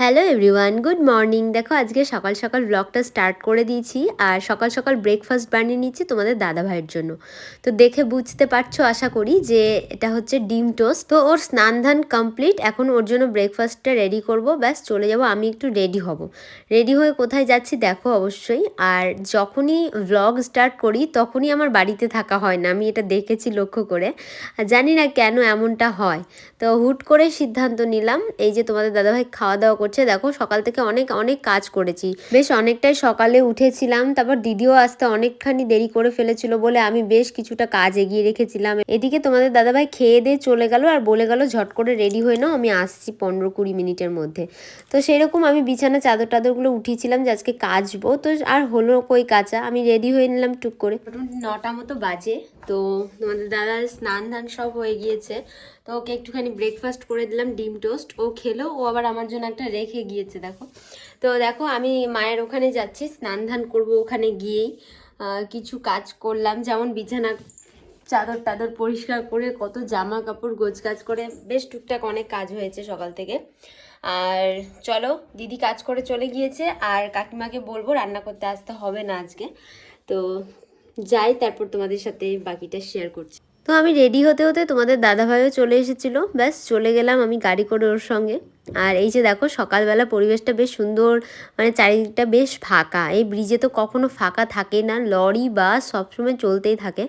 Hello everyone good morning দেখো, আজকে সকাল সকাল ব্লগটা স্টার্ট করে দিয়েছি আর সকাল সকাল ব্রেকফাস্ট বানিয়ে নিচ্ছি তোমাদের দাদা ভাইয়ের জন্য। তো দেখে বুঝতে পারছ, আশা করি যে এটা হচ্ছে ডিম টোস্ট তো ওর স্নান ধান কমপ্লিট এখন ওর জন্য ব্রেকফাস্টটা রেডি করব। ব্যাস, চলে যাব। আমি একটু রেডি হব। রেডি হয়ে কোথায় যাচ্ছি দেখো অবশ্যই। আর যখনই ব্লগ স্টার্ট করি, তখনই আমার বাড়িতে থাকা হয় না। আমি এটা দেখেছি লক্ষ্য করে। জানি না কেন এমনটা হয়। তো হুট করে সিদ্ধান্ত নিলাম, এই যে তোমাদের দাদাভাই খাওয়া দাওয়া করছে। দেখো, সকাল থেকে অনেক অনেক কাজ করেছি। বেশ অনেকটাই সকালে উঠেছিলাম, তারপর দিদিও আসতে অনেকখানি দেরি করে ফেলেছিল বলে আমি বেশ কিছুটা কাজ এগিয়ে রেখেছিলাম। এদিকে তোমাদের দাদাভাই খেয়ে দিয়ে চলে গেল আর বলে গেল, ঝট করে রেডি হয়ে নাও, আমি আসছি পনেরো কুড়ি মিনিটের মধ্যে। তো সেরকম আমি বিছানা চাদর টাদরগুলো উঠিয়েছিলাম যে আজকে কাচবো। তো আর হলো কই কাচা? আমি রেডি হয়ে নিলাম টুক করে। নটা মতো বাজে, তো তোমাদের দাদা স্নান ধান সব হয়ে গিয়েছে। তো ওকে একটুখানি ব্রেকফাস্ট করে দিলাম, ডিম টোস্ট ও খেলো, ও আবার আমার জন্য একটা রেখে গিয়েছে, দেখো। তো দেখো, আমি মায়ের ওখানে যাচ্ছি, স্নান ধান করব ওখানে গিয়েই। কিছু কাজ করলাম, যেমন বিছানা, চাদর টাদর পরিষ্কার করে, কত জামা কাপড়, গোছ কাজ করে, বেশ টুকটাক অনেক কাজ হয়েছে সকাল থেকে। আর চলো, দিদি কাজ করে চলে গিয়েছে, আর কাকিমাকে বলব রান্না করতে আসতে হবে না আজকে। তো যাই, তারপর তোমাদের সাথে বাকিটা শেয়ার করছি। তো আমি রেডি হতে হতে তোমাদের দাদাভাইও চলে এসেছিল, ব্যাস চলে গেলাম আমি গাড়ি করে ওর সঙ্গে। আর এই যে দেখো সকালবেলা পরিবেশটা বেশ সুন্দর মানে চারিদিকটা বেশ ফাঁকা। এই ব্রিজে তো কখনো ফাঁকা থাকে না, লরি বাস সবসময় চলতেই থাকে।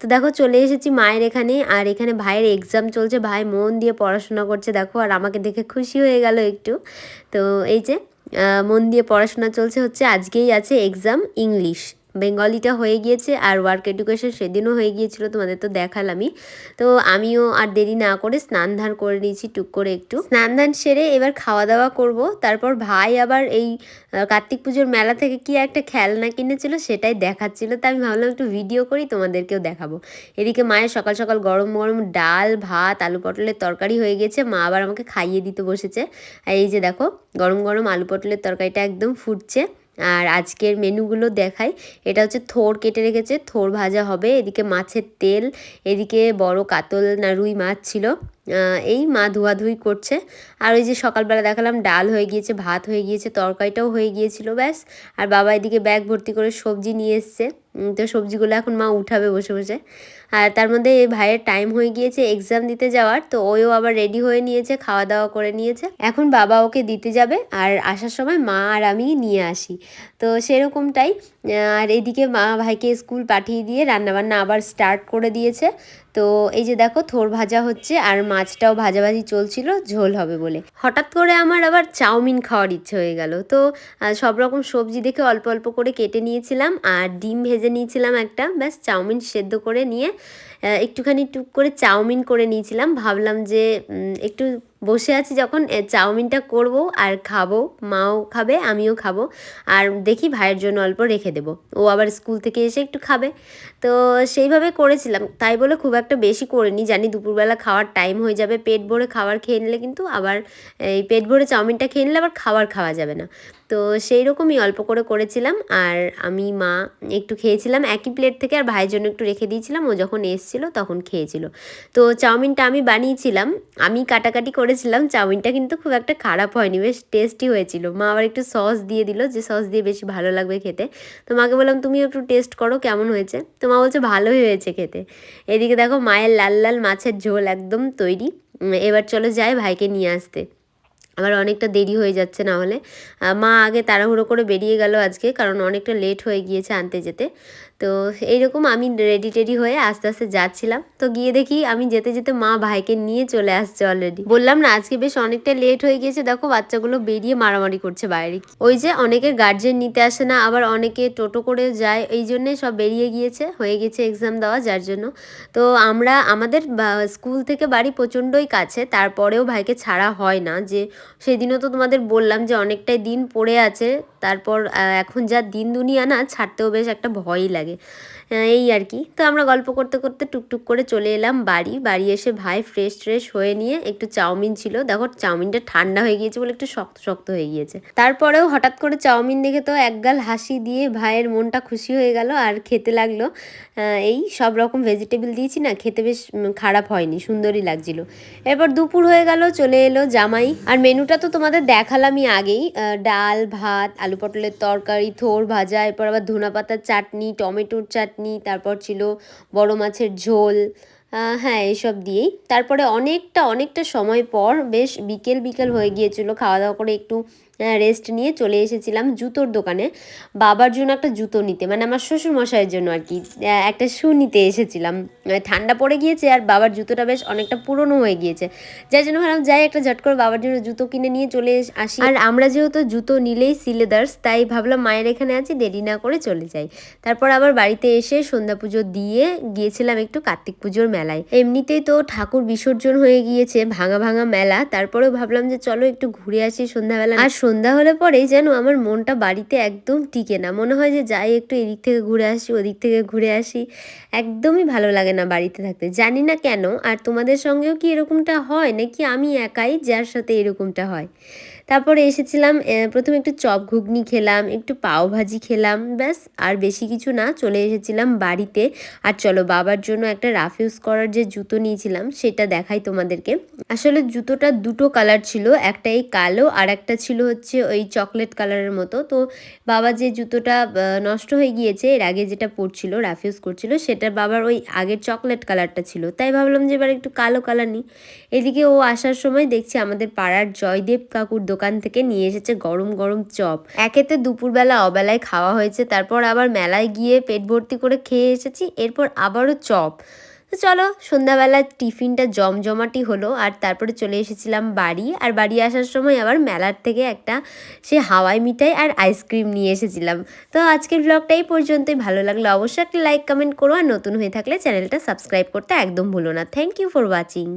তো দেখো চলে এসেছি মায়ের এখানে, আর এখানে ভাইয়ের এক্সাম চলছে। ভাই মন দিয়ে পড়াশোনা করছে দেখো, আর আমাকে দেখে খুশি হয়ে গেল একটু। তো এই যে মন দিয়ে পড়াশোনা চলছে হচ্ছে, আজকেই আছে এক্সাম ইংলিশ বেঙ্গলিটা হয়ে গিয়েছে আর ওয়ার্ক এডুকেশন সেদিনও হয়ে গিয়েছিল, তোমাদের তো দেখালামই। তো আমিও আর দেরি না করে স্নান ধান করে নিয়েছি, টুক করে একটু। স্নান ধান সেরে এবার খাওয়া দাওয়া করব, তারপর ভাই আবার এই কার্তিক পুজোর মেলা থেকে কি একটা খেলনা কিনেছিল সেটাই দেখাচ্ছিল, তো আমি ভাবলাম একটু ভিডিও করি, তোমাদেরকেও দেখাবো। এদিকে মায়ের সকাল সকাল গরম গরম ডাল, ভাত, আলু পটলের তরকারি হয়ে গেছে, মা আবার আমাকে খাইয়ে দিতে বসেছে। আর এই যে দেখো, গরম গরম আলু পটলের তরকারিটা একদম ফুটছে। আর আজকের মেনুগুলো দেখাই। এটা হচ্ছে থোর কেটে রেখেছে, থোর ভাজা হবে, এদিকে মাছের তেল, এদিকে বড় কাতল না রুই মাছ ছিল। এই মা ধোয়াধুয়ি করছে। আর ওই যে সকালবেলা দেখালাম ডাল হয়ে গিয়েছে, ভাত হয়ে গিয়েছে, তরকারিটাও হয়ে গিয়েছিল, ব্যাস। আর বাবা এদিকে ব্যাগ ভর্তি করে সবজি নিয়ে এসছে। তো সবজিগুলো এখন মা উঠাবে বসে বসে। আর তার মধ্যে এই ভাইয়ের টাইম হয়ে গিয়েছে এক্সাম দিতে যাওয়ার, তো ওও আবার রেডি হয়ে নিয়েছে খাওয়া দাওয়া করে নিয়েছে। এখন বাবা ওকে দিতে যাবে, আর আসার সময় মা আর আমি নিয়ে আসি। তো সেরকমটাই আর এদিকে মা ভাইকে স্কুল পাঠিয়ে দিয়ে রান্নাবান্না আবার স্টার্ট করে দিয়েছে। তো এই যে দেখো, থোর ভাজা হচ্ছে আর মাছটাও ভাজাভাজি চলছিল, ঝোল হবে বলে। হঠাৎ করে আমার আবার চাউমিন খাওয়ার ইচ্ছে হয়ে গেল। তো সব রকম সবজি দেখে অল্প অল্প করে কেটে নিয়েছিলাম আর ডিম ভেজে নিয়েছিলাম একটা। ব্যাস, চাউমিন সেদ্ধ করে নিয়ে একটুখানি টুক করে চাউমিন করে নিয়েছিলাম। ভাবলাম যে একটু বসে আছি যখন চাউমিনটা করব আর খাব, মাও খাবে, আমিও খাব। আর দেখি ভাইয়ের জন্য অল্প রেখে দেবো। ও আবার স্কুল থেকে এসে একটু খাবে। তো সেইভাবে করেছিলাম। তাই বলে খুব একটা বেশি করিনি। জানি দুপুরবেলা খাওয়ার টাইম হয়ে যাবে। পেট ভরে খাবার খেয়ে নিলে কিন্তু আবার, এই পেট ভরে চাউমিনটা খেয়ে নিলে আবার খাবার খাওয়া যাবে না। তো সেই রকমই অল্প করে করেছিলাম। আর আমি মা একটু খেয়েছিলাম একই প্লেট থেকে আর ভাইয়ের জন্য একটু রেখে দিয়েছিলাম। ও যখন এসছিল তখন খেয়েছিল। তো চাউমিনটা আমি বানিয়েছিলাম। আমি কাটাকাটি করেছিলাম। চাউমিনটা কিন্তু খুব একটা খারাপ হয়নি, বেশ টেস্টি হয়েছিল। মা আবার একটু সস দিয়ে দিল যে সস দিয়ে বেশি ভালো লাগবে খেতে। তো মাকে বললাম, তুমিও একটু টেস্ট করো, কেমন হয়েছে? তো মা বলছে, ভালোই হয়েছে খেতে। এদিকে দেখো, মায়ের লাল লাল মাছের ঝোল একদম তৈরি। এবার চলো যাই ভাইকে নিয়ে আসতে। আবার অনেকটা দেরি হয়ে যাচ্ছে না হলে। মা আগে তাড়াহুড়ো করে বেরিয়ে গেল আজকে, কারণ অনেকটা লেট হয়ে গিয়েছে আনতে যেতে। তো এইরকম আমি রেডি টেডি হয়ে আস্তে আস্তে যাচ্ছিলাম। তো গিয়ে দেখি আমি যেতে যেতে মা ভাইকে নিয়ে চলে আসছে অলরেডি বললাম, না, আজকে বেশ অনেকটা লেট হয়ে গিয়েছে। দেখো, বাচ্চাগুলো বেরিয়ে মারামারি করছে বাইরে। ওই যে অনেকের গার্জেন নিতে আসে না, আবার অনেকে টোটো করে যায়। এই জন্যে সব বেরিয়ে গিয়েছে, হয়ে গেছে এক্সাম দেওয়া, যার জন্য। তো আমরা, আমাদের স্কুল থেকে বাড়ি প্রচণ্ডই কাছে, তারপরেও ভাইকে ছাড়া হয় না। যে সেদিনও তো তোমাদের বললাম যে অনেকটাই দিন পড়ে আছে, তারপর এখন যা দিন দুনিয়া না, ছাড়তেও বেশ একটা ভয়ই লাগে। আহ, এই আর কি। তো আমরা গল্প করতে করতে টুকটুক করে চলে এলাম বাড়ি। বাড়ি এসে ভাই ফ্রেশ ট্রেশ হয়ে নিয়ে একটু চাউমিন ছিল। দেখো চাউমিনটা ঠান্ডা হয়ে গিয়েছে বলে একটু শক্ত শক্ত হয়ে গিয়েছে। তারপরেও হঠাৎ করে চাউমিন দেখে তো একগাল হাসি দিয়ে ভাইয়ের মনটা খুশি হয়ে গেল আর খেতে লাগল। এই সব রকম ভেজিটেবল দিয়েছি না খেতে বেশ খারাপ হয়নি সুন্দরই লাগছিল। এরপর দুপুর হয়ে গেল চলে এলো জামাই। আর মেনুটা তো তোমাদের দেখালামই আগেই। ডাল ভাত আলু পটলের তরকারি থোর ভাজা এরপর আবার ধনা পাতার চাটনি টমেটোর চাটনি, তারপর ছিল বড় মাছের ঝোল হ্যাঁ এসব দিয়েই। তারপরে অনেকটা অনেকটা সময় পর বেশ বিকেল বিকেল হয়ে গিয়েছিল খাওয়া দাওয়া করে একটু রেস্ট নিয়ে চলে এসেছিলাম জুতোর দোকানে। বাবার জন্য একটা জুতো নিতে মানে আমার শ্বশুর মশাইয়ের জন্য আর কি। একটা শু নিতে এসেছিলাম। ঠান্ডা পড়ে গিয়েছে আর বাবার জুতোটা বেশ অনেকটা পুরনো হয়ে গিয়েছে। যার জন্য ভাবলাম যাই একটা ঝট করে বাবার জন্য জুতো কিনে নিয়ে চলে আসি। আর আমরা যেহেতু জুতো নিলেই সিলেদার্স, তাই ভাবলাম মায়ের এখানে আছি, দেরি না করে চলে যাই। তারপর আবার বাড়িতে এসে সন্ধ্যা পুজো দিয়ে গিয়েছিলাম একটু কার্তিক পুজোর মেলায়। এমনিতেই তো ঠাকুর বিসর্জন হয়ে গিয়েছে, ভাঙা ভাঙা মেলা। তারপরেও ভাবলাম যে চলো একটু ঘুরে আসি সন্ধ্যাবেলা। আর সন্ধ্যা হলে পরেই যেন আমার মনটা বাড়িতে একদম টিকে না। মনে হয় যে যাই একটু এদিক থেকে ঘুরে আসি, ওদিক থেকে ঘুরে আসি, একদমই ভালো লাগে না বাড়িতে থাকতে। জানি না কেন, আর তোমাদের সঙ্গেও কি এরকমটা হয়, নাকি আমি একাই যার সাথে এরকমটা হয়? তারপরে এসেছিলাম প্রথমে একটু চপ ঘুগনি খেলাম, একটু পাও ভাজি খেলাম, ব্যাস, আর বেশি কিছু না, চলে এসেছিলাম বাড়িতে। আর চলো, বাবার জন্য একটা রাফ ইউজ করার যে জুতো নিয়েছিলাম, সেটা দেখাই তোমাদেরকে। আসলে জুতোটা দুটো কালার ছিল, একটা এই কালো আর একটা ছিল হচ্ছে ওই চকলেট কালারের মতো। তো বাবা যে জুতোটা নষ্ট হয়ে গিয়েছে, এর আগে যেটা পরছিল, রাফ ইউজ করছিল সেটা বাবার ওই আগের চকলেট কালারটা ছিল। তাই ভাবলাম যে এবার একটু কালো কালার নিই। এদিকে ও আসার সময় দেখছি আমাদের পাড়ার জয়দেব কাকুর দোকান থেকে নিয়ে এসেছে গরম গরম চপ। একেতে দুপুরবেলা, অবেলায় খাওয়া হয়েছে। তারপর আবার মেলায় গিয়ে পেট ভর্তি করে খেয়ে এসেছি। এরপর আবারও চপ। তো চলো সন্ধ্যাবেলা টিফিনটা জমজমাটি হলো আর তারপরে চলে এসেছিলাম বাড়ি। আর বাড়ি আসার সময় আবার মেলার থেকে একটা সে হাওয়াই মিঠাই আর আইসক্রিম নিয়ে এসেছিলাম। তো আজকের ব্লগটা এই পর্যন্তই। ভালো লাগল অবশ্যই একটা লাইক, কমেন্ট করো। আর নতুন হয়ে থাকলে চ্যানেলটা সাবস্ক্রাইব করতে একদম ভুলো না। Thank you for watching